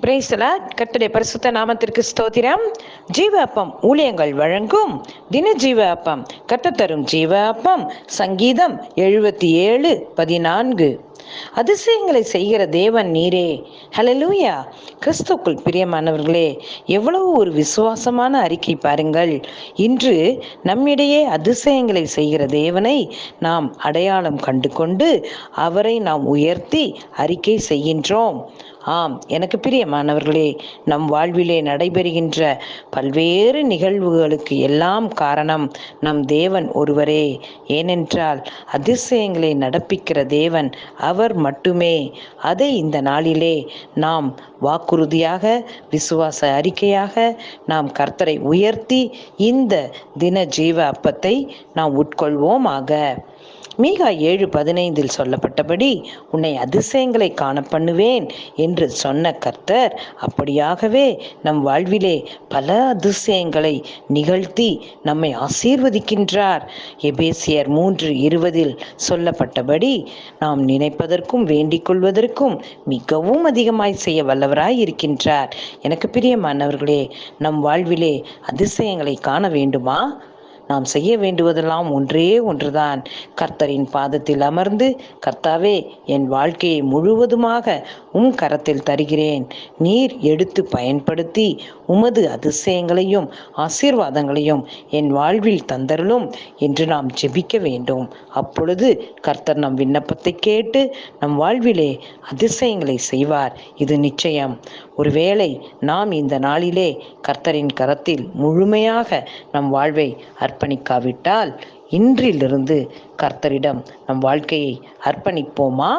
பிரேசலா கர்த்தருடைய பரிசுத்த நாமத்திற்கு ஸ்தோத்திரம். ஜீவ அப்பம் ஊழியங்கள் வழங்கும் தின ஜீவ அப்பம் கர்த்தர் தரும் ஜீவ அப்பம் சங்கீதம் எழுபத்தி ஏழு பதினான்கு. அதிசயங்களை செய்கிற தேவன் நீரே. ஹலலூயா கிறிஸ்துக்குள் பிரியமானவர்களே எவ்வளவு ஒரு விசுவாசமான அறிக்கை பாருங்கள். இன்று நம்மிடையே அதிசயங்களை செய்கிற தேவனை நாம் அடையாளம் கண்டு கொண்டு அவரை நாம் உயர்த்தி அறிக்கை செய்கின்றோம். ஆம் எனக்கு பிரியமானவர்களே நம் வாழ்விலே நடைபெறுகின்ற பல்வேறு நிகழ்வுகளுக்கு எல்லாம் காரணம் நம் தேவன் ஒருவரே. ஏனென்றால் அதிசயங்களை நடப்பிக்கிற தேவன் அவர் அவர் மட்டுமே. அதை இந்த நாளிலே நாம் வாக்குறுதியாக விசுவாச அறிக்கையாக நாம் கர்த்தரை உயர்த்தி இந்த தின ஜீவ அப்பத்தை நாம் உட்கொள்வோமாக. மீகா ஏழு பதினைந்தில் சொல்லப்பட்டபடி உன்னை அதிசயங்களை காண பண்ணுவேன் என்று சொன்ன கர்த்தர் அப்படியாகவே நம் வாழ்விலே பல அதிசயங்களை நிகழ்த்தி நம்மை ஆசீர்வதிக்கின்றார். எபேசியர் மூன்று இருபதில் சொல்லப்பட்டபடி நாம் நினைப்பதற்கும் வேண்டிக் கொள்வதற்கும் மிகவும் அதிகமாய் செய்ய வல்லவராய் இருக்கின்றார். எனக்கு பிரியமானவர்களே நம் வாழ்விலே அதிசயங்களை காண வேண்டுமா? நாம் செய்ய வேண்டுவதெல்லாம் ஒன்றே ஒன்றுதான். கர்த்தரின் பாதத்தில் அமர்ந்து கர்த்தாவே என் வாழ்க்கையை முழுவதுமாக உம் கரத்தில் தருகிறேன். நீர் எடுத்து பயன்படுத்தி உமது அதிசயங்களையும் ஆசீர்வாதங்களையும் என் வாழ்வில் தந்தருளும் என்று நாம் ஜெபிக்க வேண்டும். அப்பொழுது கர்த்தர் நம் விண்ணப்பத்தை கேட்டு நம் வாழ்விலே அதிசயங்களை செய்வார். இது நிச்சயம். ஒருவேளை நாம் இந்த நாளிலே கர்த்தரின் கரத்தில் முழுமையாக நம் வாழ்வை அர்ப்பணிக்காவிட்டால் இன்றிலிருந்து கர்த்தரிடம் நம் வாழ்க்கையை அர்ப்பணிப்போமா?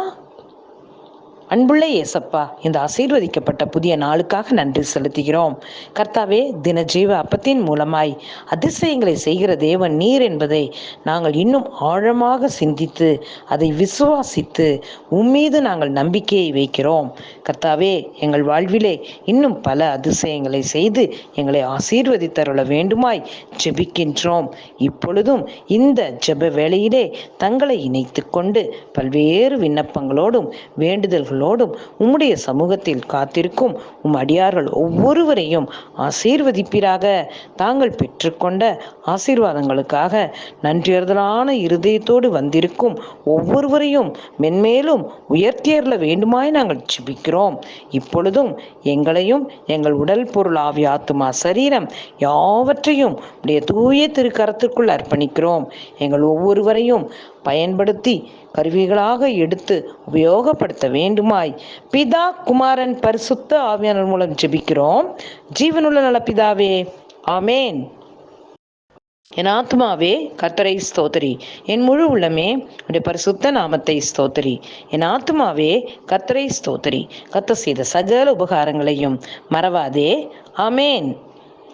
அன்புள்ள ஏசப்பா இந்த ஆசீர்வதிக்கப்பட்ட புதிய நாளுக்காக நன்றி செலுத்துகிறோம். கர்த்தாவே தின ஜீவ அப்பத்தின் மூலமாய் அதிசயங்களை செய்கிற தேவன் நீர் என்பதை நாங்கள் இன்னும் ஆழமாக சிந்தித்து அதை விசுவாசித்து உம்மீது நாங்கள் நம்பிக்கையை வைக்கிறோம். கர்த்தாவே எங்கள் வாழ்விலே இன்னும் பல அதிசயங்களை செய்து எங்களை ஆசீர்வதித்தருள வேண்டுமாய் ஜெபிக்கின்றோம். இப்பொழுதும் இந்த ஜெப வேளையிலே தங்களை இணைத்து கொண்டு பல்வேறு விண்ணப்பங்களோடும் வேண்டுதல்கள் அவர்களோடும் உம்முடைய சமூகத்தில் காத்திருக்கும் உம் அடியார்கள் ஒவ்வொருவரையும் ஆசீர்வதிப்பீராக. தாங்கள் பெற்றுக்கொண்ட ஆசீர்வாதங்களுக்காக நன்றியறுதலான இருதயத்தோடு வந்திருக்கும் ஒவ்வொருவரையும் மென்மேலும் உயர்த்தியர்ல வேண்டுமாய் நாங்கள் ஜிபிக்கிறோம். இப்பொழுதும் எங்களையும் எங்கள் உடல் பொருள் ஆவி ஆத்துமா சரீரம் யாவற்றையும் உடைய தூய திருக்கரத்திற்குள் அர்ப்பணிக்கிறோம். எங்கள் ஒவ்வொருவரையும் பயன்படுத்தி கருவிகளாக எடுத்து உபயோகப்படுத்த வேண்டுமாய். பிதா குமாரன் பரிசுத்த ஆவியானர் மூலம் ஜெபிக்கிறோம். ஜீவனுள்ள நல பிதாவே ஆமேன். என் ஆத்மாவே கர்த்தரை ஸ்தோத்திரி. என் முழு உள்ளமே உடைய பரிசுத்த நாமத்தை ஸ்தோத்திரி. என் ஆத்மாவே கர்த்தரை ஸ்தோத்திரி. கத்த செய்த சகல உபகாரங்களையும் மறவாதே. ஆமேன்.